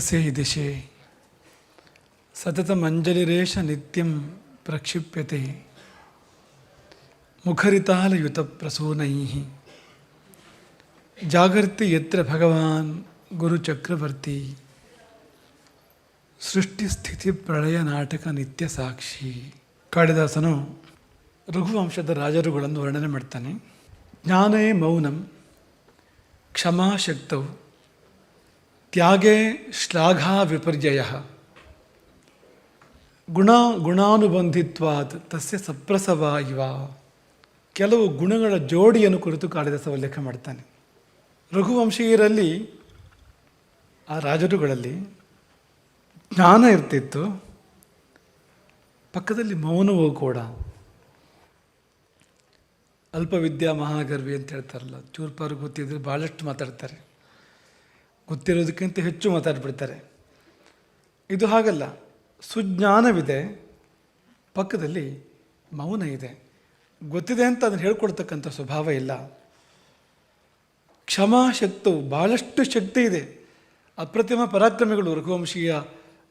ತಸ್ಯ ಹಿ ದಿಶೆ ಸತತಮಂಜಲಿರೇಶ ನಿತ್ಯಂ ಪ್ರಕ್ಷಿಪ್ಯತೆ. ಮುಖರಿತಾಲಯುತಪ್ರಸೂನೈ ಜಾಗೃತಿ ಯತ್ರ ಭಗವಾನ್ ಗುರುಚಕ್ರವರ್ತಿ ಸೃಷ್ಟಿಸ್ಥಿತಿ ಪ್ರಳಯ ನಾಟಕ ನಿತ್ಯ ಸಾಕ್ಷಿ. ಕಾಳಿದಾಸನು ರಘುವಂಶದ ರಾಜರುಗಳನ್ನು ವರ್ಣನೆ ಮಾಡ್ತಾನೆ. ಜ್ಞಾನೇ ಮೌನಂ ಕ್ಷಮಾಶಕ್ತೌ ತ್ಯಾಗೇ ಶ್ಲಾಘಾ ವಿಪರ್ಯಯ. ಗುಣ ಗುಣಾನುಬಂಧಿತ್ವಾತ್ ತಸ್ಯ ಸಪ್ರಸವ ಇವ. ಕೆಲವು ಗುಣಗಳ ಜೋಡಿಯನ್ನು ಕುರಿತು ಕಾಳಿದಾಸ ಉಲ್ಲೇಖ ಮಾಡ್ತಾನೆ. ರಘುವಂಶೀಯರಲ್ಲಿ ಆ ರಾಜರುಗಳಲ್ಲಿ ಜ್ಞಾನ ಇರ್ತಿತ್ತು. ಪಕ್ಕದಲ್ಲಿ ಮೌನವೂ ಕೂಡ. ಅಲ್ಪವಿದ್ಯಾ ಮಹಾಗರ್ವಿ ಅಂತ ಹೇಳ್ತಾರಲ್ಲ, ಚೂರ್ಪಾರು ಗೊತ್ತಿದ್ರೆ ಭಾಳಷ್ಟು ಮಾತಾಡ್ತಾರೆ. ಗೊತ್ತಿರೋದಕ್ಕಿಂತ ಹೆಚ್ಚು ಮಾತಾಡ್ಬಿಡ್ತಾರೆ. ಇದು ಹಾಗಲ್ಲ. ಸುಜ್ಞಾನವಿದೆ. ಪಕ್ಕದಲ್ಲಿ ಮೌನ ಇದೆ. ಗೊತ್ತಿದೆ ಅಂತ ಅದನ್ನು ಹೇಳ್ಕೊಡ್ತಕ್ಕಂಥ ಸ್ವಭಾವ ಇಲ್ಲ. ಕ್ಷಮಾಶಕ್ತವು ಭಾಳಷ್ಟು ಶಕ್ತಿ ಇದೆ. ಅಪ್ರತಿಮ ಪರಾಕ್ರಮಿಗಳು ರಘುವಂಶೀಯ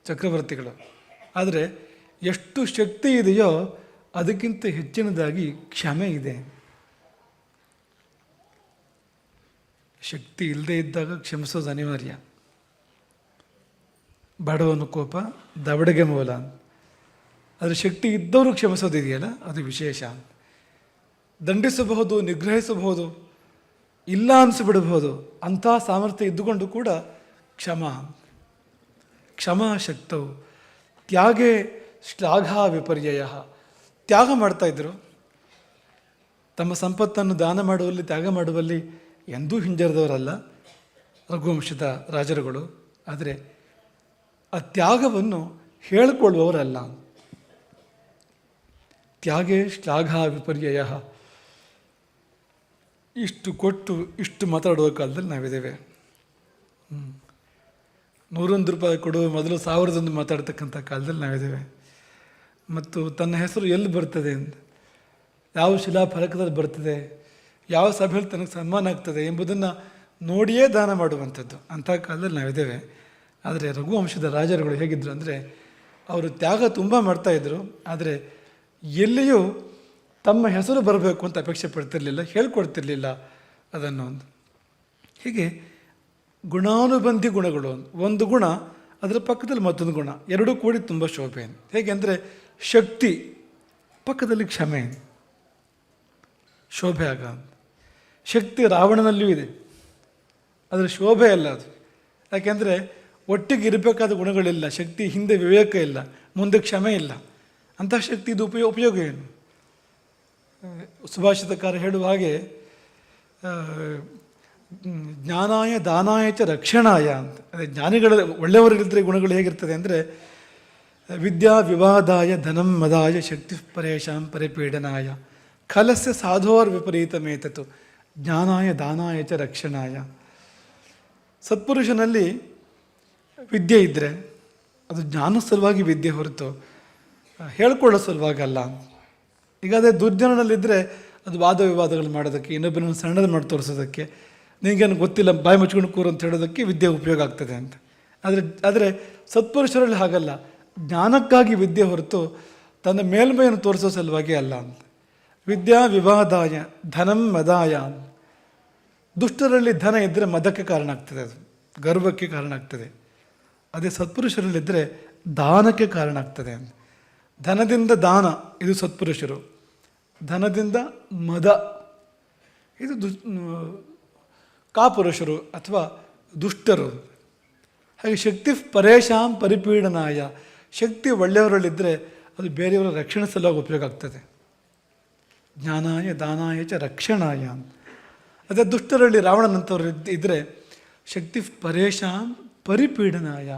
ಚಕ್ರವರ್ತಿಗಳು. ಆದರೆ ಎಷ್ಟು ಶಕ್ತಿ ಇದೆಯೋ ಅದಕ್ಕಿಂತ ಹೆಚ್ಚಿನದಾಗಿ ಕ್ಷಮೆ ಇದೆ. ಶಕ್ತಿ ಇಲ್ಲದೆ ಇದ್ದಾಗ ಕ್ಷಮಿಸೋದು ಅನಿವಾರ್ಯ. ಬಡವನ ಕೋಪ, ದವಡೆಗೆ ಮೂಲ. ಆದರೆ ಶಕ್ತಿ ಇದ್ದವರು ಕ್ಷಮಿಸೋದಿದೆಯಲ್ಲ ಅದು ವಿಶೇಷ. ದಂಡಿಸಬಹುದು, ನಿಗ್ರಹಿಸಬಹುದು, ಇಲ್ಲ ಅನಿಸಿಬಿಡಬಹುದು, ಅಂಥ ಸಾಮರ್ಥ್ಯ ಇದ್ದುಕೊಂಡು ಕೂಡ ಕ್ಷಮ. ಕ್ಷಮ ಶಕ್ತವು. ತ್ಯಾಗೇ ಶ್ಲಾಘ ವಿಪರ್ಯಯ. ತ್ಯಾಗ ಮಾಡ್ತಾಯಿದ್ರು ತಮ್ಮ ಸಂಪತ್ತನ್ನು ದಾನ ಮಾಡುವಲ್ಲಿ, ತ್ಯಾಗ ಮಾಡುವಲ್ಲಿ ಎಂದೂ ಹಿಂಜರಿದವರಲ್ಲ ರಘುವಂಶದ ರಾಜರುಗಳು. ಆದರೆ ಆ ತ್ಯಾಗವನ್ನು ಹೇಳಿಕೊಳ್ಳುವವರಲ್ಲ. ತ್ಯಾಗೇ ಶ್ಲಾಘ ವಿಪರ್ಯಯ. ಇಷ್ಟು ಕೊಟ್ಟು ಇಷ್ಟು ಮಾತಾಡುವ ಕಾಲದಲ್ಲಿ ನಾವಿದ್ದೇವೆ. ನೂರೊಂದು ರೂಪಾಯಿ ಕೊಡುವ ಮೊದಲು ಸಾವಿರದೊಂದು ಮಾತಾಡ್ತಕ್ಕಂಥ ಕಾಲದಲ್ಲಿ ನಾವಿದ್ದೇವೆ. ಮತ್ತು ತನ್ನ ಹೆಸರು ಎಲ್ಲಿ ಬರ್ತದೆ? ಅಂತ ಯಾವ ಶಿಲಾಫಲಕದಲ್ಲಿ ಬರ್ತದೆ? ಯಾವ ಸಭೆಯಲ್ಲಿ ತನಗೆ ಸನ್ಮಾನ ಆಗ್ತದೆ ಎಂಬುದನ್ನು ನೋಡಿಯೇ ದಾನ ಮಾಡುವಂಥದ್ದು. ಅಂಥ ಕಾಲದಲ್ಲಿ ನಾವಿದ್ದೇವೆ. ಆದರೆ ರಘುವಂಶದ ರಾಜರುಗಳು ಹೇಗಿದ್ದರು ಅಂದರೆ, ಅವರು ತ್ಯಾಗ ತುಂಬ ಮಾಡ್ತಾಯಿದ್ರು ಆದರೆ ಎಲ್ಲಿಯೂ ತಮ್ಮ ಹೆಸರು ಬರಬೇಕು ಅಂತ ಅಪೇಕ್ಷೆ ಪಡ್ತಿರಲಿಲ್ಲ, ಹೇಳ್ಕೊಡ್ತಿರ್ಲಿಲ್ಲ ಅದನ್ನು. ಒಂದು ಹೀಗೆ ಗುಣಾನುಬಂಧಿ ಗುಣಗಳು, ಒಂದು ಗುಣ, ಅದರ ಪಕ್ಕದಲ್ಲಿ ಮತ್ತೊಂದು ಗುಣ, ಎರಡೂ ಕೂಡಿ ತುಂಬ ಶೋಭೆ. ಹೇಗೆ ಅಂದರೆ, ಶಕ್ತಿ ಪಕ್ಕದಲ್ಲಿ ಕ್ಷಮೆ. ಶೋಭೆ ಆಗ. ಶಕ್ತಿ ರಾವಣನಲ್ಲಿಯೂ ಇದೆ. ಅದರ ಶೋಭೆ ಅಲ್ಲ ಅದು. ಯಾಕೆಂದರೆ ಒಟ್ಟಿಗೆ ಇರಬೇಕಾದ ಗುಣಗಳಿಲ್ಲ, ಶಕ್ತಿ ಹಿಂದೆ ವಿವೇಕ ಇಲ್ಲ, ಮುಂದೆ ಕ್ಷಮೆ ಇಲ್ಲ. ಅಂತಹ ಶಕ್ತಿ ಇದು ಉಪಯೋಗ ಉಪಯೋಗ ಏನು? ಸುಭಾಷಿತಕಾರ ಹೇಳುವ ಹಾಗೆ ಜ್ಞಾನಾಯ ದಾನಾಯ ಚ ರಕ್ಷಣಾಯ ಅಂತ. ಅದೇ ಜ್ಞಾನಿಗಳ, ಒಳ್ಳೆಯವರಿದ್ದರೆ ಗುಣಗಳು ಹೇಗಿರ್ತದೆ ಅಂದರೆ, ವಿದ್ಯಾ ವಿವಾದಾಯ ಧನಂ ಮದಾಯ ಶಕ್ತಿ ಪರೇಶಾಂ ಪರಿಪೀಡನಾಯ. ಖಲಸ್ಯ ಸಾಧೋರ್ ವಿಪರೀತಮೇತತು ಜ್ಞಾನಾಯ ದಾನಾಯ ಚ ರಕ್ಷಣಾಯ. ಸತ್ಪುರುಷನಲ್ಲಿ ವಿದ್ಯೆ ಇದ್ದರೆ ಅದು ಜ್ಞಾನ ಸಲುವಾಗಿ ವಿದ್ಯೆ ಹೊರತು ಹೇಳ್ಕೊಳ್ಳೋ ಸಲುವಾಗಿ ಅಲ್ಲ. ಈಗ ಅದೇ ದುರ್ಜನದಲ್ಲಿದ್ದರೆ ಅದು ವಾದ ವಿವಾದಗಳು ಮಾಡೋದಕ್ಕೆ ಇನ್ನೊಬ್ಬರನ್ನು ಸಣ್ಣದು ಮಾಡಿ ತೋರಿಸೋದಕ್ಕೆ, ನಿನಗೇನು ಗೊತ್ತಿಲ್ಲ, ಬಾಯಿ ಮುಚ್ಕೊಂಡು ಕೂರು ಅಂತ ಹೇಳೋದಕ್ಕೆ ವಿದ್ಯೆ ಉಪಯೋಗ ಆಗ್ತದೆ ಅಂತ. ಆದರೆ ಆದರೆ ಸತ್ಪುರುಷರಲ್ಲಿ ಹಾಗಲ್ಲ. ಜ್ಞಾನಕ್ಕಾಗಿ ವಿದ್ಯೆ ಹೊರತು ತನ್ನ ಮೇಲ್ಮೆಯನ್ನು ತೋರಿಸೋ ಸಲುವಾಗಿ ಅಲ್ಲ ಅಂತ. ವಿದ್ಯಾ ವಿವಾದಾಯ ಧನಂ ಮದಾಯ ದುಷ್ಟರಲ್ಲಿ ಧನ ಇದ್ದರೆ ಮದಕ್ಕೆ ಕಾರಣ ಆಗ್ತದೆ ಅದು, ಗರ್ವಕ್ಕೆ ಕಾರಣ ಆಗ್ತದೆ. ಅದೇ ಸತ್ಪುರುಷರಲ್ಲಿದ್ದರೆ ದಾನಕ್ಕೆ ಕಾರಣ ಆಗ್ತದೆ ಅಂತ. ಧನದಿಂದ ದಾನ, ಇದು ಸತ್ಪುರುಷರು. ಧನದಿಂದ ಮದ, ಇದು ದು ಕಾಪುರುಷರು ಅಥವಾ ದುಷ್ಟರು. ಹಾಗೆ ಶಕ್ತಿ ಪರೇಶಾಂ ಪರಿಪೀಡನಾಯ. ಶಕ್ತಿ ಒಳ್ಳೆಯವರಲ್ಲಿದ್ದರೆ ಅದು ಬೇರೆಯವರ ರಕ್ಷಣೆ ಸಲುವಾಗಿ ಉಪಯೋಗ ಆಗ್ತದೆ. ಜ್ಞಾನಾಯ, ದಾನಾಯ ಚ ರಕ್ಷಣಾಯ ಅದೇ ದುಷ್ಟರಲ್ಲಿ ರಾವಣನಂಥವ್ರು ಇದ್- ಇದ್ದರೆ ಶಕ್ತಿ ಪರೇಶಾನ್ ಪರಿಪೀಡನಾಯ.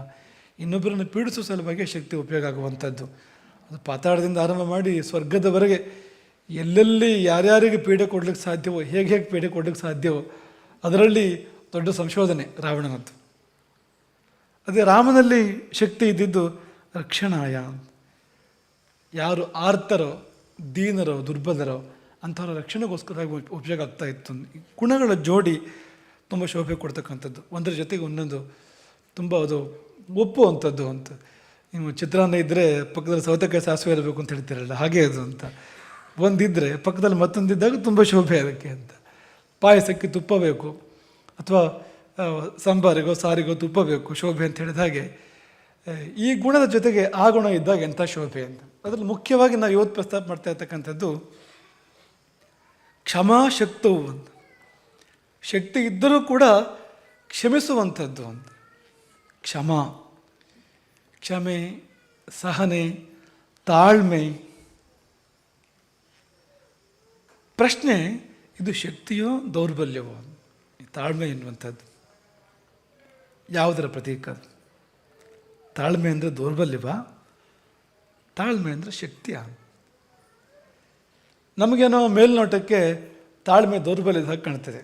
ಇನ್ನೊಬ್ಬರನ್ನು ಪೀಡಿಸುವ ಸಲುವಾಗಿ ಶಕ್ತಿ ಉಪಯೋಗ ಆಗುವಂಥದ್ದು. ಅದು ಪಾತಾಳದಿಂದ ಆರಂಭ ಮಾಡಿ ಸ್ವರ್ಗದವರೆಗೆ ಎಲ್ಲೆಲ್ಲಿ ಯಾರ್ಯಾರಿಗೆ ಪೀಡೆ ಕೊಡ್ಲಿಕ್ಕೆ ಸಾಧ್ಯವೋ, ಹೇಗೆ ಹೇಗೆ ಪೀಡೆ ಕೊಡ್ಲಿಕ್ಕೆ ಸಾಧ್ಯವೋ, ಅದರಲ್ಲಿ ದೊಡ್ಡ ಸಂಶೋಧನೆ ರಾವಣನದ್ದು. ಅದೇ ರಾಮನಲ್ಲಿ ಶಕ್ತಿ ಇದ್ದಿದ್ದು ರಕ್ಷಣಾಯ. ಯಾರು ಆರ್ತರೋ, ದೀನರೋ, ದುರ್ಬಲರೋ ಅಂಥವ್ರ ರಕ್ಷಣೆಗೋಸ್ಕರ ಉಪಯೋಗ ಆಗ್ತಾ ಇತ್ತು. ಗುಣಗಳ ಜೋಡಿ ತುಂಬ ಶೋಭೆ ಕೊಡ್ತಕ್ಕಂಥದ್ದು. ಒಂದರ ಜೊತೆಗೆ ಒಂದೊಂದು ತುಂಬ ಅದು ಒಪ್ಪುವಂಥದ್ದು ಅಂತ. ನೀವು ಚಿತ್ರಾನ್ನ ಇದ್ದರೆ ಪಕ್ಕದಲ್ಲಿ ಸೌತೆಕಾಯಿ ಸಾಸಿವೆ ಇರಬೇಕು ಅಂತ ಹೇಳ್ತಿರಲ್ಲ, ಹಾಗೆ ಅದು ಅಂತ. ಒಂದಿದ್ದರೆ ಪಕ್ಕದಲ್ಲಿ ಮತ್ತೊಂದಿದ್ದಾಗ ತುಂಬ ಶೋಭೆ ಅದಕ್ಕೆ ಅಂತ. ಪಾಯಸಕ್ಕೆ ತುಪ್ಪ ಬೇಕು, ಅಥವಾ ಸಾಂಬಾರಿಗೋ, ಸಾರಿಗೋ ತುಪ್ಪ ಬೇಕು, ಶೋಭೆ ಅಂತ ಹೇಳಿದ ಹಾಗೆ ಈ ಗುಣದ ಜೊತೆಗೆ ಆ ಗುಣ ಇದ್ದಾಗ ಎಂಥ ಶೋಭೆ ಅಂತ. ಅದರಲ್ಲಿ ಮುಖ್ಯವಾಗಿ ನಾವು ಇವತ್ತು ಪ್ರಸ್ತಾಪ ಮಾಡ್ತಾ ಇರ್ತಕ್ಕಂಥದ್ದು ಕ್ಷಮಾಶಕ್ತವು ಅಂತ ಶಕ್ತಿ ಇದ್ದರೂ ಕೂಡ ಕ್ಷಮಿಸುವಂಥದ್ದು ಅಂತ ಕ್ಷಮ, ಕ್ಷಮೆ, ಸಹನೆ, ತಾಳ್ಮೆ. ಪ್ರಶ್ನೆ, ಇದು ಶಕ್ತಿಯೋ ದೌರ್ಬಲ್ಯವೋ? ತಾಳ್ಮೆ ಎನ್ನುವಂಥದ್ದು. ಯಾವುದರ ಪ್ರತೀಕ? ತಾಳ್ಮೆ ಅಂದರೆ ದೌರ್ಬಲ್ಯವ? ತಾಳ್ಮೆ ಅಂದರೆ ಶಕ್ತಿಯ? ನಮಗೇನೋ ಮೇಲ್ನೋಟಕ್ಕೆ ತಾಳ್ಮೆ ದೌರ್ಬಲ್ಯದ ಹಾಗೆ ಕಾಣ್ತದೆ.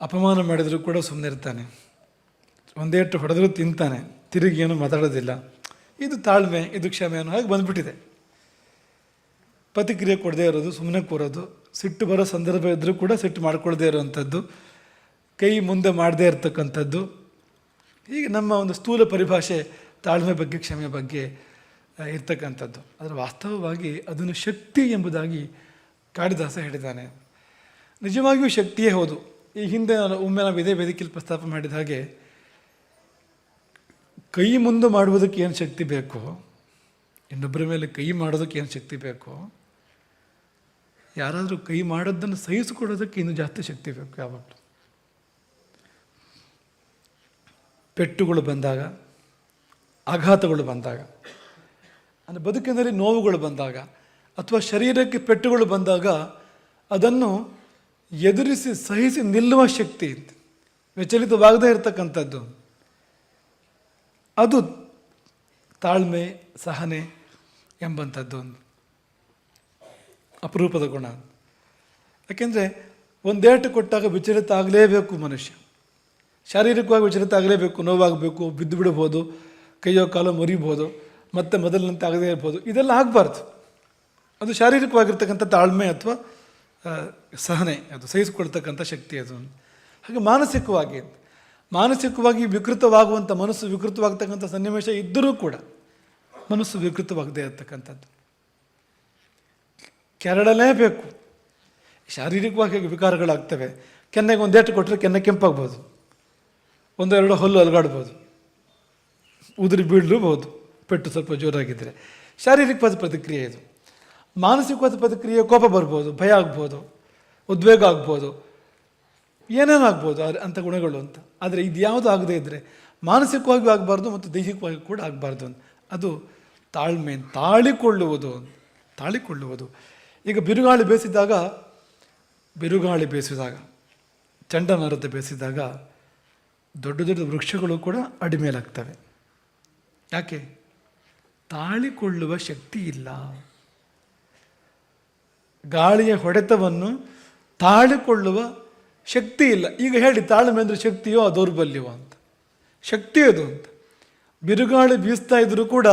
ಅಪಮಾನ ಮಾಡಿದರೂ ಕೂಡ ಸುಮ್ಮನೆ ಇರ್ತಾನೆ. ಒಂದೇಟು ಹೊಡೆದರೂ ತಿಂತಾನೆ. ತಿರುಗಿ ಏನು ಮಾತಾಡೋದಿಲ್ಲ. ಇದು ತಾಳ್ಮೆ, ಇದು ಕ್ಷಮೆ ಅನ್ನೋ ಹಾಗೆ ಬಂದ್ಬಿಟ್ಟಿದೆ. ಪ್ರತಿಕ್ರಿಯೆ ಕೊಡದೇ ಇರೋದು ಸುಮ್ಮನೆ ಕೂರೋದು, ಸಿಟ್ಟು ಬರೋ ಸಂದರ್ಭ ಇದ್ದರೂ ಕೂಡ ಸಿಟ್ಟು ಮಾಡ್ಕೊಳ್ದೇ ಇರೋವಂಥದ್ದು, ಕೈ ಮುಂದೆ ಮಾಡದೇ ಇರತಕ್ಕಂಥದ್ದು. ಹೀಗೆ ನಮ್ಮ ಒಂದು ಸ್ಥೂಲ ಪರಿಭಾಷೆ ತಾಳ್ಮೆ ಬಗ್ಗೆ, ಕ್ಷಮೆ ಬಗ್ಗೆ ಇರ್ತಕ್ಕಂಥದ್ದು. ಆದರೆ ವಾಸ್ತವವಾಗಿ ಅದನ್ನು ಶಕ್ತಿ ಎಂಬುದಾಗಿ ಕಾಳಿದಾಸ ಹೇಳಿದ್ದಾನೆ. ನಿಜವಾಗಿಯೂ ಶಕ್ತಿಯೇ ಹೌದು. ಈ ಹಿಂದೆ ನಾನು ಒಮ್ಮೆ ನಾವು ಇದೇ ವೇದಿಕೆಯಲ್ಲಿ ಪ್ರಸ್ತಾಪ ಮಾಡಿದ ಹಾಗೆ ಕೈ ಮುಂದೆ ಮಾಡುವುದಕ್ಕೆ ಏನು ಶಕ್ತಿ ಬೇಕು, ಇನ್ನೊಬ್ಬರ ಮೇಲೆ ಕೈ ಮಾಡೋದಕ್ಕೆ ಏನು ಶಕ್ತಿ ಬೇಕು, ಯಾರಾದರೂ ಕೈ ಮಾಡೋದನ್ನು ಸಹಿಸಿಕೊಡೋದಕ್ಕೆ ಇನ್ನೂ ಜಾಸ್ತಿ ಶಕ್ತಿ ಬೇಕು ಯಾವಾಗಲೂ. ಪೆಟ್ಟುಗಳು ಬಂದಾಗ, ಆಘಾತಗಳು ಬಂದಾಗ ಅಂದರೆ ಬದುಕಿನಲ್ಲಿ ನೋವುಗಳು ಬಂದಾಗ ಅಥವಾ ಶರೀರಕ್ಕೆ ಪೆಟ್ಟುಗಳು ಬಂದಾಗ ಅದನ್ನು ಎದುರಿಸಿ ಸಹಿಸಿ ನಿಲ್ಲುವ ಶಕ್ತಿ ಅಂತ ವಿಚಲಿತವಾಗದೇ ಇರತಕ್ಕಂಥದ್ದು. ಅದು ತಾಳ್ಮೆ, ಸಹನೆ ಎಂಬಂಥದ್ದು. ಒಂದು ಅಪರೂಪದ ಗುಣ. ಯಾಕೆಂದರೆ ಒಂದೇಟು ಕೊಟ್ಟಾಗ ವಿಚಲಿತ ಆಗಲೇಬೇಕು ಮನುಷ್ಯ. ಶಾರೀರಿಕವಾಗಿ ವಿಚಲಿತ ಆಗಲೇಬೇಕು, ನೋವಾಗಬೇಕು ಬಿದ್ದು ಬಿಡ್ಬೋದು ಕೈಯೋ ಕಾಲೋ ಮುರಿಬೋದು ಮತ್ತೆ ಮೊದಲಿನಂತೆ ಆಗದೇ ಇರ್ಬೋದು. ಇದೆಲ್ಲ ಆಗಬಾರ್ದು. ಅದು ಶಾರೀರಿಕವಾಗಿರ್ತಕ್ಕಂಥ ತಾಳ್ಮೆ ಅಥವಾ ಸಹನೆ, ಅದು ಸಹಿಸಿಕೊಳ್ತಕ್ಕಂಥ ಶಕ್ತಿ ಅದು. ಹಾಗೆ ಮಾನಸಿಕವಾಗಿ ಮಾನಸಿಕವಾಗಿ ವಿಕೃತವಾಗುವಂಥ ಮನಸ್ಸು, ವಿಕೃತವಾಗ್ತಕ್ಕಂಥ ಸನ್ನಿವೇಶ ಇದ್ದರೂ ಕೂಡ ಮನಸ್ಸು ವಿಕೃತವಾಗದೇ ಇರತಕ್ಕಂಥದ್ದು. ಕೆರಳಲೇಬೇಕು. ಶಾರೀರಿಕವಾಗಿ ವಿಕಾರಗಳಾಗ್ತವೆ. ಕೆನ್ನೆಗೆ ಒಂದೇಟು ಕೊಟ್ಟರೆ ಕೆನ್ನೆ ಕೆಂಪಾಗ್ಬೋದು. ಒಂದೆರಡು ಹಲ್ಲು ಅಲಗಾಡ್ಬೋದು. ಉದುರಿ ಬೀಳಲೂಬಹುದು ಪೆಟ್ಟು ಸ್ವಲ್ಪ ಜೋರಾಗಿದ್ದರೆ ಶಾರೀರಿಕವಾದ ಪ್ರತಿಕ್ರಿಯೆ ಇದು. ಮಾನಸಿಕವಾದ ಪ್ರತಿಕ್ರಿಯೆ, ಕೋಪ ಬರ್ಬೋದು, ಭಯ ಆಗ್ಬೋದು, ಉದ್ವೇಗ ಆಗ್ಬೋದು, ಏನೇನು ಆಗ್ಬೋದು ಅಂಥ ಗುಣಗಳು ಅಂತ. ಆದರೆ ಇದು ಯಾವುದು ಆಗದೇ ಇದ್ದರೆ ಮಾನಸಿಕವಾಗಿಯೂ ಆಗಬಾರ್ದು ಮತ್ತು ದೈಹಿಕವಾಗಿ ಕೂಡ ಆಗಬಾರ್ದು ಅಂತ. ಅದು ತಾಳ್ಮೆ, ತಾಳಿಕೊಳ್ಳುವುದು ತಾಳಿಕೊಳ್ಳುವುದು. ಈಗ ಬಿರುಗಾಳಿ ಬೇಸಿದಾಗ ಬಿರುಗಾಳಿ ಬೇಸಿದಾಗ, ಚಂಡಮಾರುತ ಬೇಸಿದಾಗ ದೊಡ್ಡ ದೊಡ್ಡ ವೃಕ್ಷಗಳು ಕೂಡ ಅಡಿಮೇಲಾಗ್ತವೆ. ಯಾಕೆ? ತಾಳಿಕೊಳ್ಳುವ ಶಕ್ತಿ ಇಲ್ಲ. ಗಾಳಿಯ ಹೊಡೆತವನ್ನು ತಾಳಿಕೊಳ್ಳುವ ಶಕ್ತಿ ಇಲ್ಲ. ಈಗ ಹೇಳಿ, ತಾಳ್ಮೆ ಅಂದರೆ ಶಕ್ತಿಯೋ ದೌರ್ಬಲ್ಯವೋ ಅಂತ. ಶಕ್ತಿ ಅದು ಅಂತ. ಬಿರುಗಾಳಿ ಬೀಸ್ತಾ ಇದ್ರೂ ಕೂಡ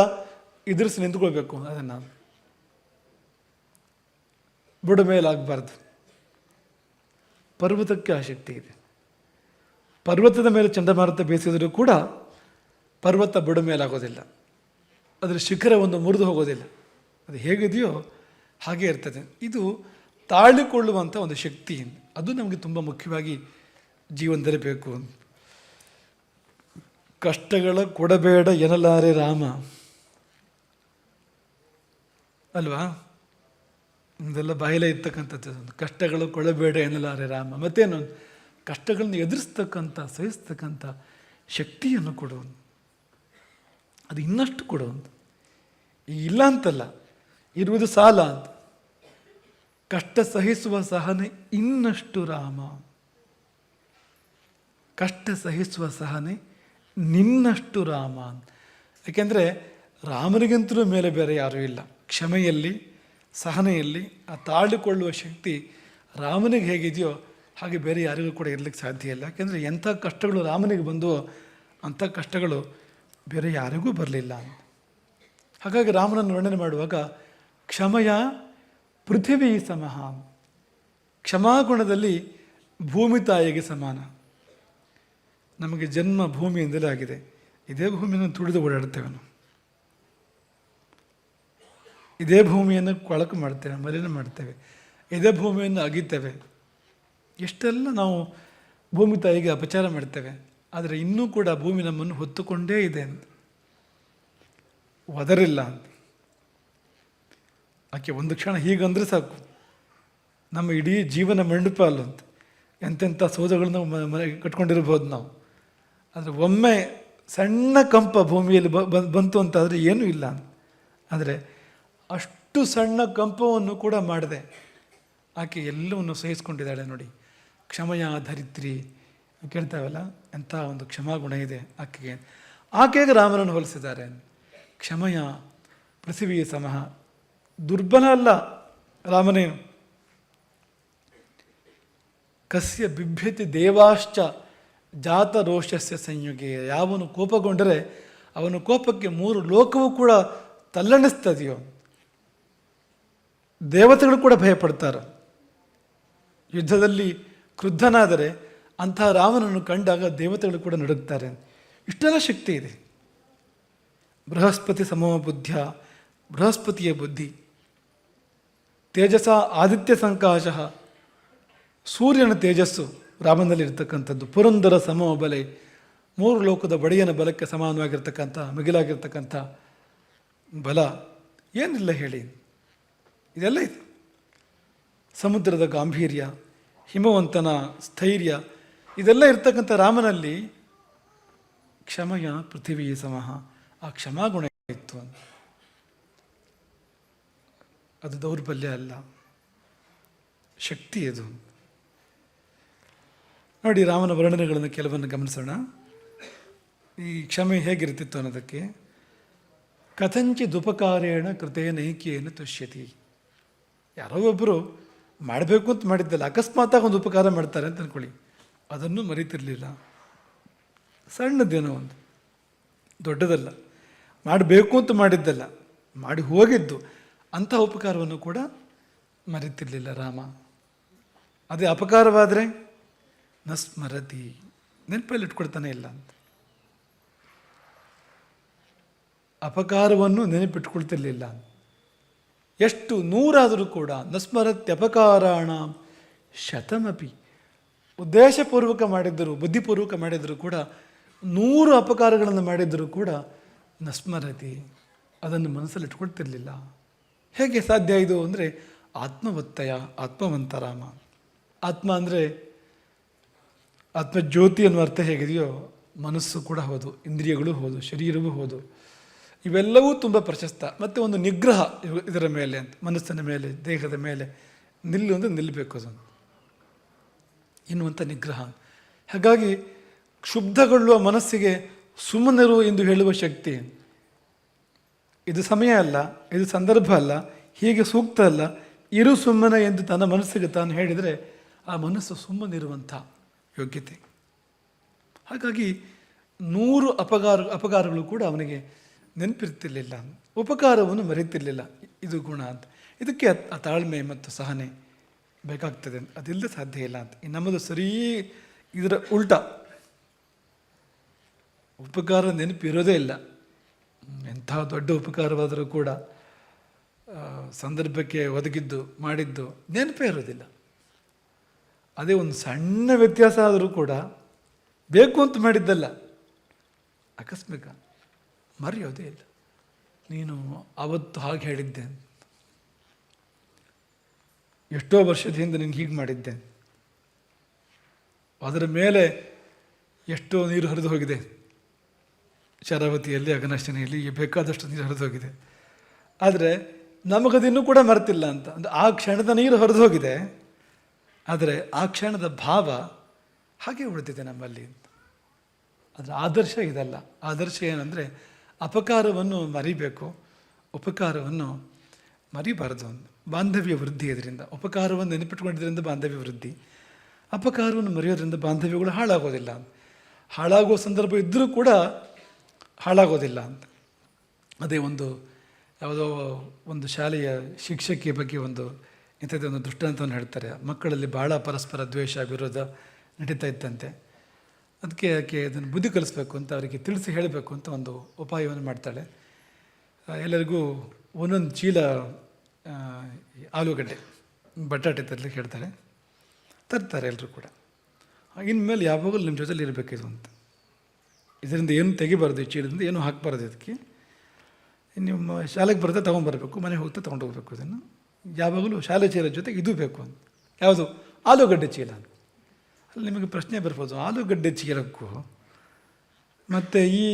ಎದುರಿಸಿ ನಿಂತ್ಕೊಳ್ಬೇಕು ಅದನ್ನು. ಬುಡ ಮೇಲಾಗಬಾರ್ದು. ಪರ್ವತಕ್ಕೆ ಆ ಶಕ್ತಿ ಇದೆ. ಪರ್ವತದ ಮೇಲೆ ಚಂಡಮಾರುತ ಬೀಸಿದರೂ ಕೂಡ ಪರ್ವತ ಬುಡ ಮೇಲಾಗೋದಿಲ್ಲ. ಅದರ ಶಿಖರ ಒಂದು ಮುರಿದು ಹೋಗೋದಿಲ್ಲ. ಅದು ಹೇಗಿದೆಯೋ ಹಾಗೆ ಇರ್ತದೆ. ಇದು ತಾಳಿಕೊಳ್ಳುವಂಥ ಒಂದು ಶಕ್ತಿ. ಅದು ನಮಗೆ ತುಂಬ ಮುಖ್ಯವಾಗಿ ಜೀವನದಲ್ಲಿ ಬೇಕು ಕಷ್ಟಗಳ ಕೊಡಬೇಡ ಎನ್ನಲಾರೆ ರಾಮ. ಅಲ್ವಾ? ಇದೆಲ್ಲ ಬಾಯಲೇ ಇರ್ತಕ್ಕಂಥದ್ದು. ಕಷ್ಟಗಳು ಕೊಡಬೇಡ ಎನ್ನಲಾರೆ ರಾಮ. ಮತ್ತೇನು? ಕಷ್ಟಗಳನ್ನು ಎದುರಿಸ್ತಕ್ಕಂಥ, ಸಹಿಸ್ತಕ್ಕಂಥ ಶಕ್ತಿಯನ್ನು ಕೊಡುವನು ಅದು ಇನ್ನಷ್ಟು ಕೊಡುವಂತ ಇಲ್ಲ ಅಂತಲ್ಲ, ಇರುವುದು ಸಾಲ ಅಂತ. ಕಷ್ಟ ಸಹಿಸುವ ಸಹನೆ ಇನ್ನಷ್ಟು ರಾಮ. ಕಷ್ಟ ಸಹಿಸುವ ಸಹನೆ ನಿನ್ನಷ್ಟು ರಾಮ ಅಂತ. ಯಾಕೆಂದರೆ ರಾಮನಿಗಂತಲೂ ಮೇಲೆ ಬೇರೆ ಯಾರೂ ಇಲ್ಲ. ಕ್ಷಮೆಯಲ್ಲಿ, ಸಹನೆಯಲ್ಲಿ, ಆ ತಾಳಿಕೊಳ್ಳುವ ಶಕ್ತಿ ರಾಮನಿಗೆ ಹೇಗಿದೆಯೋ ಹಾಗೆ ಬೇರೆ ಯಾರಿಗೂ ಕೂಡ ಇರಲಿಕ್ಕೆ ಸಾಧ್ಯ ಇಲ್ಲ. ಯಾಕೆಂದರೆ ಎಂಥ ಕಷ್ಟಗಳು ರಾಮನಿಗೆ ಬಂದವೋ ಅಂಥ ಕಷ್ಟಗಳು ಬೇರೆ ಯಾರಿಗೂ ಬರಲಿಲ್ಲ ಹಾಗಾಗಿ ರಾಮನನ್ನು ವರ್ಣನೆ ಮಾಡುವಾಗ, ಕ್ಷಮಯ ಪೃಥಿವಿ ಸಮಹಾ. ಕ್ಷಮಾಗುಣದಲ್ಲಿ ಭೂಮಿ ತಾಯಿಗೆ ಸಮಾನ. ನಮಗೆ ಜನ್ಮ ಭೂಮಿಯಿಂದಲೇ ಆಗಿದೆ. ಇದೇ ಭೂಮಿಯನ್ನು ತುಡಿದು ಓಡಾಡ್ತೇವೆ ನಾವು ಇದೇ ಭೂಮಿಯನ್ನು ಕೊಳಕು ಮಾಡ್ತೇವೆ, ಮಲಿನ ಮಾಡ್ತೇವೆ, ಇದೇ ಭೂಮಿಯನ್ನು ಅಗಿತೇವೆ. ಎಷ್ಟೆಲ್ಲ ನಾವು ಭೂಮಿ ತಾಯಿಗೆ ಅಪಚಾರ ಮಾಡ್ತೇವೆ, ಆದರೆ ಇನ್ನೂ ಕೂಡ ಭೂಮಿ ನಮ್ಮನ್ನು ಹೊತ್ತುಕೊಂಡೇ ಇದೆ ಅಂತ. ಒದರಿಲ್ಲ ಅಂತ. ಆಕೆ ಒಂದು ಕ್ಷಣ ಹೀಗಂದ್ರೆ ಸಾಕು. ನಮ್ಮ ಇಡೀ ಜೀವನ ಮಂಡಪ ಅಲ್ಲ ಅಂತ ಎಂತೆಂಥ ಸೋದಗಳನ್ನ ಮನೆಗೆ ಕಟ್ಕೊಂಡಿರ್ಬೋದು ನಾವು. ಆದರೆ ಒಮ್ಮೆ ಸಣ್ಣ ಕಂಪ ಭೂಮಿಯಲ್ಲಿ ಬಂತು ಅಂತಾದರೆ ಏನೂ ಇಲ್ಲ ಆದರೆ ಅಷ್ಟು ಸಣ್ಣ ಕಂಪವನ್ನು ಕೂಡ ಮಾಡಿದೆ. ಆಕೆ ಎಲ್ಲವನ್ನು ಸಹಿಸ್ಕೊಂಡಿದ್ದಾಳೆ ನೋಡಿ. ಕ್ಷಮಯ ಧರಿತ್ರಿ ಕೇಳ್ತಾವಲ್ಲ? ಎಂಥ ಒಂದು ಕ್ಷಮಾಗುಣ ಇದೆ ಆಕೆಗೆ. ಆಕೆಗೆ ರಾಮನನ್ನು ಹೋಲಿಸಿದ್ದಾರೆ ಕ್ಷಮಯ ಪೃಥ್ವಿಯ ಸಮಃ. ದುರ್ಬಲ ಅಲ್ಲ ರಾಮನೇನು ಕಸ್ಯ ಬಿಭ್ಯತಿ ದೇವಾಶ್ಚ ಜಾತ ರೋಷಸ್ಯ ಸಂಯುಗೆ. ಯಾವನು ಕೋಪಗೊಂಡರೆ ಅವನು ಕೋಪಕ್ಕೆ ಮೂರು ಲೋಕವೂ ಕೂಡ ತಲ್ಲಣಿಸ್ತದೆಯೋ. ದೇವತೆಗಳು ಕೂಡ ಭಯಪಡ್ತಾರೆ. ಯುದ್ಧದಲ್ಲಿ ಕ್ರುದ್ಧನಾದರೆ ಅಂತಹ ರಾಮನನ್ನು ಕಂಡಾಗ ದೇವತೆಗಳು ಕೂಡ ನಡುಗ್ತಾರೆ. ಇಷ್ಟೆಲ್ಲ ಶಕ್ತಿ ಇದೆ. ಬೃಹಸ್ಪತಿ ಸಮೋ ಬುದ್ಧಿಯ, ಬೃಹಸ್ಪತಿಯ ಬುದ್ಧಿ. ತೇಜಸ ಆದಿತ್ಯ ಸಂಕಾಶ, ಸೂರ್ಯನ ತೇಜಸ್ಸು ರಾಮನಲ್ಲಿ ಇರ್ತಕ್ಕಂಥದ್ದು ಪುರಂದರ ಸಮೋ ಬಲೆ, ಮೂರು ಲೋಕದ ಬಡಿಯನ ಬಲಕ್ಕೆ ಸಮಾನವಾಗಿರ್ತಕ್ಕಂಥ, ಮಿಗಿಲಾಗಿರ್ತಕ್ಕಂಥ ಬಲ. ಏನಿಲ್ಲ ಹೇಳಿ. ಇದೆಲ್ಲ ಇದು. ಸಮುದ್ರದ ಗಾಂಭೀರ್ಯ, ಹಿಮವಂತನ ಸ್ಥೈರ್ಯ, ಇದೆಲ್ಲ ಇರ್ತಕ್ಕಂಥ ರಾಮನಲ್ಲಿ ಕ್ಷಮಯ ಪೃಥಿವಿ ಸಮಃ. ಆ ಕ್ಷಮಾಗುಣ ಇತ್ತು ಅಂತ. ಅದು ದೌರ್ಬಲ್ಯ ಅಲ್ಲ. ಶಕ್ತಿ ಅದು. ನೋಡಿ ರಾಮನ ವರ್ಣನೆಗಳನ್ನು ಕೆಲವನ್ನು ಗಮನಿಸೋಣ. ಈ ಕ್ಷಮೆ ಹೇಗಿರ್ತಿತ್ತು ಅನ್ನೋದಕ್ಕೆ ಕಥಂಚಿದುಪಕಾರೇಣ ಕೃತೇ ನೈಕಿಯನ್ನು ತುಷ್ಯತಿ. ಯಾರೋ ಒಬ್ಬರು ಮಾಡಬೇಕು ಅಂತ ಮಾಡಿದ್ದಲ್ಲ ಅಕಸ್ಮಾತಾಗಿ ಒಂದು ಉಪಕಾರ ಮಾಡ್ತಾರೆ ಅಂತ ಅಂದ್ಕೊಳ್ಳಿ ಅದನ್ನು ಮರಿತಿರಲಿಲ್ಲ. ಸಣ್ಣದೇನೋ ಒಂದು. ದೊಡ್ಡದಲ್ಲ. ಮಾಡಬೇಕು ಅಂತ ಮಾಡಿದ್ದಲ್ಲ, ಮಾಡಿ ಹೋಗಿದ್ದು. ಅಂಥ ಉಪಕಾರವನ್ನು ಕೂಡ ಮರೆತಿರಲಿಲ್ಲ ರಾಮ. ಅದೇ ಅಪಕಾರವಾದರೆ ನ ಸ್ಮರತಿ ನೆನಪಲ್ಲಿ ಇಟ್ಕೊಳ್ತಾನೆ ಇಲ್ಲ ಅಂತ. ಅಪಕಾರವನ್ನು ನೆನಪಿಟ್ಕೊಳ್ತಿರ್ಲಿಲ್ಲ ಎಷ್ಟು ನೂರಾದರೂ ಕೂಡ ನಸ್ಮರತ್ಯಪಕಾರಾಣ ಶತಮಪಿ. ಉದ್ದೇಶಪೂರ್ವಕ ಮಾಡಿದ್ದರೂ, ಬುದ್ಧಿಪೂರ್ವಕ ಮಾಡಿದರೂ ಕೂಡ, ನೂರು ಅಪಕಾರಗಳನ್ನು ಮಾಡಿದರೂ ಕೂಡ ನಸ್ಮರತಿ, ಅದನ್ನು ಮನಸ್ಸಲ್ಲಿ ಇಟ್ಕೊಳ್ತಿರ್ಲಿಲ್ಲ ಹೇಗೆ ಸಾಧ್ಯ ಇದು ಅಂದರೆ ಆತ್ಮವತ್ತಯ ಆತ್ಮವಂತ ರಾಮ ಆತ್ಮ ಅಂದರೆ ಆತ್ಮಜ್ಯೋತಿ ಅನ್ನುವ ಅರ್ಥ ಹೇಗಿದೆಯೋ ಮನಸ್ಸು ಕೂಡ ಹೌದು, ಇಂದ್ರಿಯಗಳು ಹೋದು, ಶರೀರವೂ ಹೋದು. ಇವೆಲ್ಲವೂ ತುಂಬ ಪ್ರಶಸ್ತ. ಮತ್ತು ಒಂದು ನಿಗ್ರಹ ಇದರ ಮೇಲೆ ಅಂತ, ಮನಸ್ಸಿನ ಮೇಲೆ, ದೇಹದ ಮೇಲೆ ನಿಲ್ಲು ಅಂದರೆ ನಿಲ್ಲಬೇಕು ಅದನ್ನು. ಎನ್ನುವಂಥ ನಿಗ್ರಹ. ಹಾಗಾಗಿ ಕ್ಷುಬ್ಧಗೊಳ್ಳುವ ಮನಸ್ಸಿಗೆ ಸುಮ್ಮನಿರು ಎಂದು ಹೇಳುವ ಶಕ್ತಿ. ಇದು ಸಮಯ ಅಲ್ಲ, ಇದು ಸಂದರ್ಭ ಅಲ್ಲ, ಹೀಗೆ ಸೂಕ್ತ ಅಲ್ಲ. ಇರು ಸುಮ್ಮನೆ ಎಂದು ತನ್ನ ಮನಸ್ಸಿಗೆ ತಾನು ಹೇಳಿದರೆ ಆ ಮನಸ್ಸು ಸುಮ್ಮನಿರುವಂಥ ಯೋಗ್ಯತೆ. ಹಾಗಾಗಿ ನೂರು ಅಪಕಾರ ಅಪಕಾರಗಳು ಕೂಡ ಅವನಿಗೆ ನೆನಪಿರ್ತಿರ್ಲಿಲ್ಲ. ಉಪಕಾರವನ್ನು ಮರೆತಿರಲಿಲ್ಲ. ಇದು ಗುಣ ಅಂತ. ಇದಕ್ಕೆ ಆ- ತಾಳ್ಮೆ ಮತ್ತು ಸಹನೆ ಬೇಕಾಗ್ತದೆ. ಅದಿಲ್ಲದೆ ಸಾಧ್ಯ ಇಲ್ಲ ಅಂತ. ನಮ್ಮದು ಸರಿ ಇದರ ಉಲ್ಟ. ಉಪಕಾರ ನೆನಪಿರೋದೇ ಇಲ್ಲ. ಎಂಥ ದೊಡ್ಡ ಉಪಕಾರವಾದರೂ ಕೂಡ ಸಂದರ್ಭಕ್ಕೆ ಒದಗಿದ್ದು, ಮಾಡಿದ್ದು ನೆನಪೇ ಇರೋದಿಲ್ಲ. ಅದೇ ಒಂದು ಸಣ್ಣ ವ್ಯತ್ಯಾಸ ಆದರೂ ಕೂಡ ಬೇಕು ಅಂತ ಮಾಡಿದ್ದಲ್ಲ. ಆಕಸ್ಮಿಕ ಮರೆಯೋದೇ ಇಲ್ಲ. ನೀನು ಅವತ್ತು ಹಾಗೆ ಹೇಳಿದ್ದೆ. ಎಷ್ಟೋ ವರ್ಷದ ಹಿಂದೆ ನೀನು ಹೀಗೆ ಮಾಡಿದ್ದೆ. ಅದರ ಮೇಲೆ ಎಷ್ಟೋ ನೀರು ಹರಿದು ಹೋಗಿದೆ. ಶರಾವತಿಯಲ್ಲಿ ಅಗನಾಶಿನಿಯಲ್ಲಿ ಬೇಕಾದಷ್ಟು ನೀರು ಹರಿದೋಗಿದೆ. ಆದರೆ ನಮಗದಿನ್ನೂ ಕೂಡ ಮರೆತಿಲ್ಲ ಅಂತ. ಅಂದರೆ ಆ ಕ್ಷಣದ ನೀರು ಹರಿದು ಹೋಗಿದೆ ಆದರೆ ಆ ಕ್ಷಣದ ಭಾವ ಹಾಗೆ ಉಳಿದಿದೆ ನಮ್ಮಲ್ಲಿ ಅದರ ಆದರ್ಶ ಇದಲ್ಲ. ಆದರ್ಶ ಏನಂದರೆ ಅಪಕಾರವನ್ನು ಮರಿಬೇಕು. ಉಪಕಾರವನ್ನು ಮರಿಬಾರದು ಬಾಂಧವ್ಯ ವೃದ್ಧಿ ಇದರಿಂದ. ಉಪಕಾರವನ್ನು ನೆನಪಿಟ್ಕೊಂಡಿದ್ದರಿಂದ ಬಾಂಧವ್ಯ ವೃದ್ಧಿ. ಅಪಕಾರವನ್ನು ಮರೆಯೋದ್ರಿಂದ ಬಾಂಧವ್ಯಗಳು ಹಾಳಾಗೋದಿಲ್ಲ ಹಾಳಾಗುವ ಸಂದರ್ಭ ಇದ್ದರೂ ಕೂಡ ಹಾಳಾಗೋದಿಲ್ಲ ಅಂತ. ಅದೇ ಒಂದು, ಯಾವುದೋ ಒಂದು ಶಾಲೆಯ ಶಿಕ್ಷಕಿಯ ಬಗ್ಗೆ ಒಂದು ಇಂಥದ್ದೇ ಒಂದು ದೃಷ್ಟಾಂತವನ್ನು ಹೇಳ್ತಾರೆ. ಮಕ್ಕಳಲ್ಲಿ ಭಾಳ ಪರಸ್ಪರ ದ್ವೇಷ, ವಿರೋಧ ನಡೀತಾ ಇತ್ತಂತೆ. ಅದಕ್ಕೆ ಅದಕ್ಕೆ ಅದನ್ನು ಬುದ್ಧಿ ಕಲಿಸ್ಬೇಕು ಅಂತ ಅವರಿಗೆ ತಿಳಿಸಿ ಹೇಳಬೇಕು ಅಂತ ಒಂದು ಉಪಾಯವನ್ನು ಮಾಡ್ತಾಳೆ. ಎಲ್ಲರಿಗೂ ಒಂದೊಂದು ಚೀಲ ಆಲೂಗಡ್ಡೆ, ಬಟಾಟೆ ತರಲಿಕ್ಕೆ ಹೇಳ್ತಾಳೆ. ತರ್ತಾರೆ ಎಲ್ಲರೂ ಕೂಡ. ಇನ್ಮೇಲೆ ಯಾವಾಗಲೂ ನಿಮ್ಮ ಜೊತೆಲಿ ಇರಬೇಕಿದು ಅಂತ. ಇದರಿಂದ ಏನು ತೆಗಿಬಾರ್ದು ಈ ಚೀಲದಿಂದ, ಏನು ಹಾಕಬಾರ್ದು ಇದಕ್ಕೆ. ನಿಮ್ಮ ಶಾಲೆಗೆ ಬರ್ತಾ ತೊಗೊಂಬರ್ಬೇಕು, ಮನೆಗೆ ಹೋಗ್ತಾ ತೊಗೊಂಡು ಹೋಗ್ಬೇಕು ಇದನ್ನು. ಯಾವಾಗಲೂ ಶಾಲೆ ಚೀಲದ ಜೊತೆಗೆ ಇದು ಬೇಕು ಅಂತ. ಯಾವುದು? ಆಲೂಗಡ್ಡೆ ಚೀಲ ಅಂತ. ಅಲ್ಲಿ ನಿಮಗೆ ಪ್ರಶ್ನೆ ಬರ್ಬೋದು, ಆಲೂಗಡ್ಡೆ ಚೀಲಕ್ಕೂ, ಮತ್ತು ಈ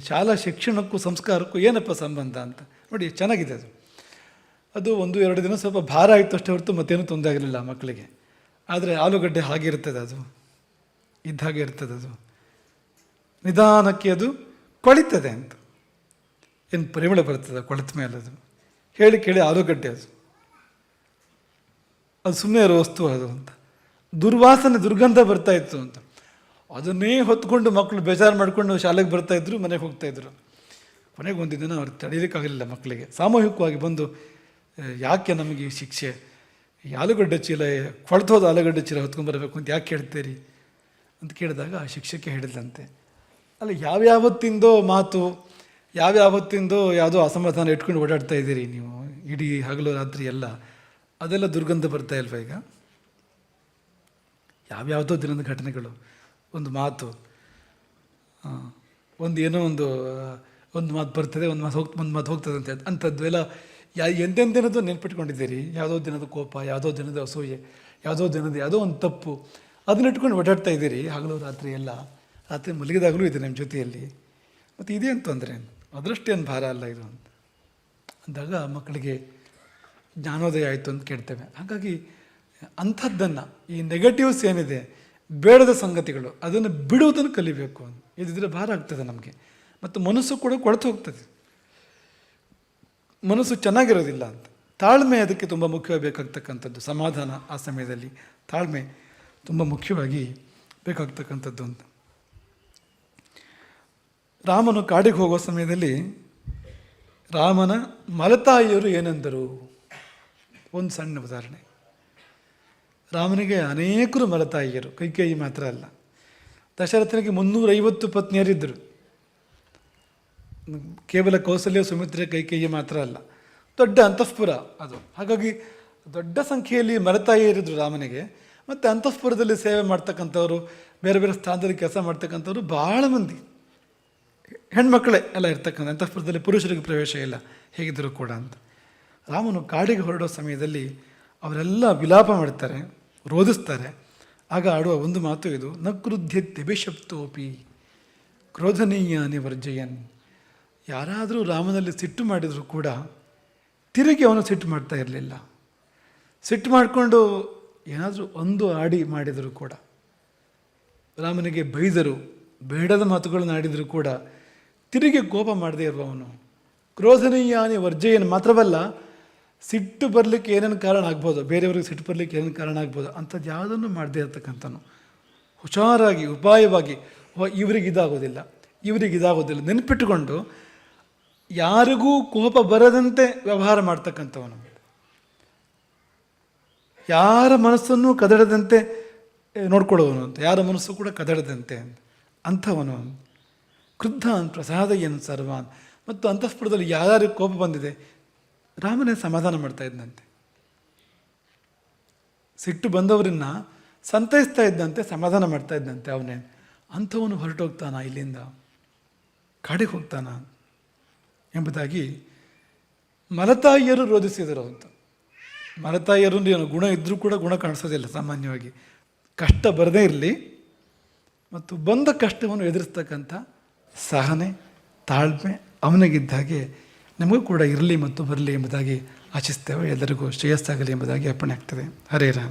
ಶಾಲಾ ಶಿಕ್ಷಣಕ್ಕೂ ಸಂಸ್ಕಾರಕ್ಕೂ ಏನಪ್ಪ ಸಂಬಂಧ ಅಂತ. ನೋಡಿ, ಚೆನ್ನಾಗಿದೆ ಅದು. ಅದು ಒಂದು, ಎರಡು ದಿನ ಸ್ವಲ್ಪ ಭಾರ ಆಯಿತು ಅಷ್ಟೇ ಹೊರತು ಮತ್ತೇನು ತೊಂದರೆ ಆಗಲಿಲ್ಲ ಮಕ್ಕಳಿಗೆ. ಆದರೆ ಆಲೂಗಡ್ಡೆ ಹಾಗೆ ಇರ್ತದೆ ಅದು. ಇದ್ದ ಹಾಗೆ ಇರ್ತದೆ ಅದು. ನಿಧಾನಕ್ಕೆ ಅದು ಕೊಳಿತದೆ ಅಂತ. ಏನು ಪರಿಮಳ ಬರ್ತದೆ ಕೊಳೆತ ಮೇಲೆ ಅದು. ಹೇಳಿ ಕೇಳಿ ಆಲೂಗಡ್ಡೆ ಅದು. ಅದು ಸುಮ್ಮನೆ ಇರೋ ವಸ್ತು ಅದು ಅಂತ. ದುರ್ವಾಸನೆ, ದುರ್ಗಂಧ ಬರ್ತಾ ಇತ್ತು ಅಂತ. ಅದನ್ನೇ ಹೊತ್ಕೊಂಡು ಮಕ್ಕಳು ಬೇಜಾರು ಮಾಡಿಕೊಂಡು ಶಾಲೆಗೆ ಬರ್ತಾ ಇದ್ರು, ಮನೆಗೆ ಹೋಗ್ತಾ ಇದ್ರು. ಕೊನೆಗೆ ಒಂದು ಅವ್ರು ತಡೀಲಿಕ್ಕಾಗಲಿಲ್ಲ ಮಕ್ಕಳಿಗೆ ಸಾಮೂಹಿಕವಾಗಿ ಬಂದು ಯಾಕೆ ನಮಗೆ ಈ ಶಿಕ್ಷೆ? ಈ ಆಲೂಗಡ್ಡೆ ಚೀಲ ಕೊಳ್ತೋದ ಆಲೂಗಡ್ಡೆ ಚೀಲ ಹೊತ್ಕೊಂಡ್ಬರ್ಬೇಕು ಅಂತ ಯಾಕೆ ಹೇಳ್ತೀರಿ? ಅಂತ ಕೇಳಿದಾಗ ಆ ಶಿಕ್ಷಕ ಹೇಳಿದ್ಲಂತೆ. ಅಲ್ಲ, ಯಾವ್ಯಾವತ್ತಿಂದೋ ಮಾತು, ಯಾವ್ಯಾವತ್ತಿಂದೋ ಯಾವುದೋ ಅಸಮಾಧಾನ ಇಟ್ಕೊಂಡು ಓಡಾಡ್ತಾ ಇದ್ದೀರಿ ನೀವು, ಇಡೀ ಹಗಲು ರಾತ್ರಿ ಎಲ್ಲ. ಅದೆಲ್ಲ ದುರ್ಗಂಧ ಬರ್ತಾ ಇಲ್ವಾ ಈಗ? ಯಾವ್ಯಾವುದೋ ದಿನದ ಘಟನೆಗಳು, ಒಂದು ಮಾತು. ಒಂದು ಏನೋ ಒಂದು ಒಂದು ಮಾತು ಬರ್ತದೆ, ಒಂದು ಮಾತು ಹೋಗ್ತದೆ ಒಂದು ಮಾತು ಹೋಗ್ತದೆ ಅಂತ ಅಂಥದ್ದು ಎಲ್ಲ ಯಾ ಎಂತೆಂದಿನದು ನೆನ್ಪಿಟ್ಕೊಂಡಿದ್ದೀರಿ? ಯಾವುದೋ ದಿನದ ಕೋಪ, ಯಾವುದೋ ದಿನದ ಅಸೂಯೆ, ಯಾವುದೋ ದಿನದ ಯಾವುದೋ ಒಂದು ತಪ್ಪು. ಅದನ್ನ ಇಟ್ಕೊಂಡು ಓಡಾಡ್ತಾ ಇದ್ದೀರಿ ಹಗಲು ರಾತ್ರಿ ಎಲ್ಲ. ರಾತ್ರಿ ಮಲಗಿದಾಗಲೂ ಇದೆ ನಮ್ಮ ಜೊತೆಯಲ್ಲಿ. ಮತ್ತು ಇದೇನು ತೊಂದರೆ ಅದರಷ್ಟೇನು ಭಾರ ಅಲ್ಲ ಇದು ಅಂತ. ಅಂದಾಗ ಮಕ್ಕಳಿಗೆ ಜ್ಞಾನೋದಯ ಆಯಿತು ಅಂತ ಕೇಳ್ತೇವೆ. ಹಾಗಾಗಿ ಅಂಥದ್ದನ್ನು, ಈ ನೆಗೆಟಿವ್ಸ್ ಏನಿದೆ ಬೇಡದ ಸಂಗತಿಗಳು, ಅದನ್ನು ಬಿಡುವುದನ್ನು ಕಲಿಬೇಕು ಅಂತ. ಇದಿದ್ರೆ ಭಾರ ಆಗ್ತದೆ ನಮಗೆ. ಮತ್ತು ಮನಸ್ಸು ಕೂಡ ಕೊಳೆತು ಹೋಗ್ತದೆ. ಮನಸ್ಸು ಚೆನ್ನಾಗಿರೋದಿಲ್ಲ ಅಂತ. ತಾಳ್ಮೆ ಅದಕ್ಕೆ ತುಂಬ ಮುಖ್ಯವಾಗಿ ಬೇಕಾಗ್ತಕ್ಕಂಥದ್ದು. ಸಮಾಧಾನ ಆ ಸಮಯದಲ್ಲಿ ತಾಳ್ಮೆ ತುಂಬ ಮುಖ್ಯವಾಗಿ ಬೇಕಾಗ್ತಕ್ಕಂಥದ್ದು ಅಂತ. ರಾಮನು ಕಾಡಿಗೆ ಹೋಗುವ ಸಮಯದಲ್ಲಿ ರಾಮನ ಮಲತಾಯಿಯರು ಏನೆಂದರು? ಒಂದು ಸಣ್ಣ ಉದಾಹರಣೆ. ರಾಮನಿಗೆ ಅನೇಕರು ಮಲತಾಯಿಯರು, ಕೈಕೇಯಿ ಮಾತ್ರ ಅಲ್ಲ. ದಶರಥನಿಗೆ ಮುನ್ನೂರೈವತ್ತು ಪತ್ನಿಯರಿದ್ದರು. ಕೇವಲ ಕೌಸಲ್ಯ, ಸುಮಿತ್ರ, ಕೈಕೇಯಿ ಮಾತ್ರ ಅಲ್ಲ. ದೊಡ್ಡ ಅಂತಃಪುರ ಅದು. ಹಾಗಾಗಿ ದೊಡ್ಡ ಸಂಖ್ಯೆಯಲ್ಲಿ ಮಲತಾಯಿಯರಿದ್ದರು ರಾಮನಿಗೆ. ಮತ್ತು ಅಂತಃಪುರದಲ್ಲಿ ಸೇವೆ ಮಾಡ್ತಕ್ಕಂಥವರು, ಬೇರೆ ಬೇರೆ ಸ್ಥಾನದಲ್ಲಿ ಕೆಲಸ ಮಾಡ್ತಕ್ಕಂಥವ್ರು ಭಾಳ ಮಂದಿ. ಹೆಣ್ಮಕ್ಕಳೇ ಎಲ್ಲ ಇರ್ತಕ್ಕಂಥ ಅಂತಃಪುರದಲ್ಲಿ ಪುರುಷರಿಗೆ ಪ್ರವೇಶ ಇಲ್ಲ. ಹೇಗಿದ್ದರೂ ಕೂಡ ಅಂತ. ರಾಮನು ಕಾಡಿಗೆ ಹೊರಡೋ ಸಮಯದಲ್ಲಿ ಅವರೆಲ್ಲ ವಿಲಾಪ ಮಾಡ್ತಾರೆ, ರೋಧಿಸ್ತಾರೆ. ಆಗ ಆಡುವ ಒಂದು ಮಾತು ಇದು, ನ ಕ್ರುದ್ಧ ತೆಬಿಶಪ್ತೋಪಿ ಕ್ರೋಧನೀಯ ವರ್ಜಯನ್ ಯಾರಾದರೂ ರಾಮನಲ್ಲಿ ಸಿಟ್ಟು ಮಾಡಿದರೂ ಕೂಡ ತಿರುಗಿ ಅವನು ಸಿಟ್ಟು ಮಾಡ್ತಾ ಇರಲಿಲ್ಲ. ಸಿಟ್ಟು ಮಾಡಿಕೊಂಡು ಏನಾದರೂ ಒಂದು ಆಡಿ ಮಾಡಿದರೂ ಕೂಡ, ರಾಮನಿಗೆ ಬೈದರು, ಬೇಡದ ಮಾತುಗಳನ್ನು ಆಡಿದರೂ ಕೂಡ ತಿರುಗಿ ಕೋಪ ಮಾಡದೇ ಇರುವವನು ಕ್ರೋಧನೀಯಾನಿ ವರ್ಜೆಯನ್ನು ಮಾತ್ರವಲ್ಲ, ಸಿಟ್ಟು ಬರಲಿಕ್ಕೆ ಏನೇನು ಕಾರಣ ಆಗ್ಬೋದು, ಬೇರೆಯವ್ರಿಗೆ ಸಿಟ್ಟು ಬರಲಿಕ್ಕೆ ಏನೇನು ಕಾರಣ ಆಗ್ಬೋದು, ಅಂಥದ್ದು ಯಾವುದನ್ನು ಮಾಡದೇ ಇರತಕ್ಕಂಥನು ಹುಷಾರಾಗಿ, ಉಪಾಯವಾಗಿ ಇವರಿಗೆ ಇದಾಗೋದಿಲ್ಲ ಇವರಿಗೆ ಇದಾಗೋದಿಲ್ಲ. ನೆನಪಿಟ್ಟುಕೊಂಡು ಯಾರಿಗೂ ಕೋಪ ಬರದಂತೆ ವ್ಯವಹಾರ ಮಾಡ್ತಕ್ಕಂಥವನು. ಯಾರ ಮನಸ್ಸನ್ನು ಕದಡದಂತೆ ನೋಡ್ಕೊಳ್ಳೋವನು ಅಂತ, ಯಾರ ಮನಸ್ಸು ಕೂಡ ಕದಡದಂತೆ ಅಂಥವನು. ಕ್ರುದ್ಧಾನ್ ಏನು ಸರ್ವಾನ್. ಮತ್ತು ಅಂತಃಪುರದಲ್ಲಿ ಯಾರ್ಯಾರಿಗೆ ಕೋಪ ಬಂದಿದೆ? ರಾಮನೇ ಸಮಾಧಾನ ಮಾಡ್ತಾ ಇದ್ದಂತೆ ಸಿಟ್ಟು ಬಂದವರನ್ನ ಸಂತೈಸ್ತಾ ಇದ್ದಂತೆ ಸಮಾಧಾನ ಮಾಡ್ತಾ ಇದ್ದಂತೆ ಅವನೇ. ಅಂಥವನು ಹೊರಟೋಗ್ತಾನ ಇಲ್ಲಿಂದ? ಕಾಡಿಗೆ ಹೋಗ್ತಾನ? ಎಂಬುದಾಗಿ ಮಲತಾಯಿಯರು ರೋಧಿಸಿದರು ಅಂತ. ಮಲತಾಯಿಯರು ಏನು? ಗುಣ ಇದ್ದರೂ ಕೂಡ ಗುಣ ಕಾಣಿಸೋದಿಲ್ಲ ಸಾಮಾನ್ಯವಾಗಿ. ಕಷ್ಟ ಬರದೇ ಇರಲಿ. ಮತ್ತು ಬಂದ ಕಷ್ಟವನ್ನು ಎದುರಿಸ್ತಕ್ಕಂಥ ಸಹನೆ, ತಾಳ್ಮೆ ಅವನಿಗಿದ್ದ ಹಾಗೆ ನಮಗೂ ಕೂಡ ಇರಲಿ ಮತ್ತು ಬರಲಿ ಎಂಬುದಾಗಿ ಆಶಿಸ್ತೇವೆ. ಎಲ್ಲರಿಗೂ ಶ್ರೇಯಸ್ಸಾಗಲಿ ಎಂಬುದಾಗಿ ಅರ್ಪಣೆ ಆಗ್ತದೆ. ಹರೇ ರಾಮ.